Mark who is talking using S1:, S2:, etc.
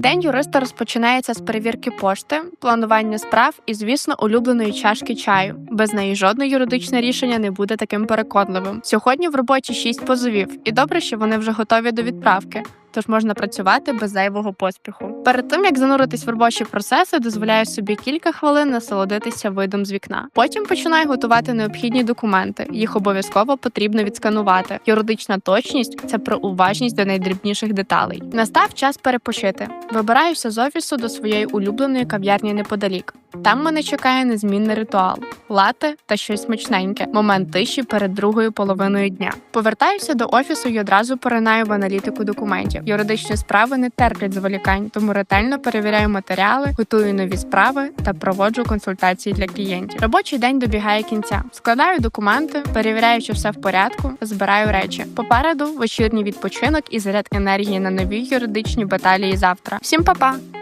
S1: День юриста розпочинається з перевірки пошти, планування справ і, звісно, улюбленої чашки чаю. Без неї жодне юридичне рішення не буде таким переконливим. Сьогодні в роботі шість позовів, і добре, що вони вже готові до відправки. Тож можна працювати без зайвого поспіху. Перед тим як зануритись в робочі процеси, дозволяю собі кілька хвилин насолодитися видом з вікна. Потім починаю готувати необхідні документи. Їх обов'язково потрібно відсканувати. Юридична точність це про уважність до найдрібніших деталей. Настав час перепочити. Вибираюся з офісу до своєї улюбленої кав'ярні неподалік. Там мене чекає незмінний ритуал лате та щось смачненьке. Момент тиші перед другою половиною дня. Повертаюся до офісу і одразу поринаю в аналітику документів. Юридичні справи не терплять зволікань, тому ретельно перевіряю матеріали, готую нові справи та проводжу консультації для клієнтів. Робочий день добігає кінця. Складаю документи, перевіряю, чи все в порядку, збираю речі. Попереду вечірній відпочинок і заряд енергії на нові юридичні баталії завтра. Всім па-па!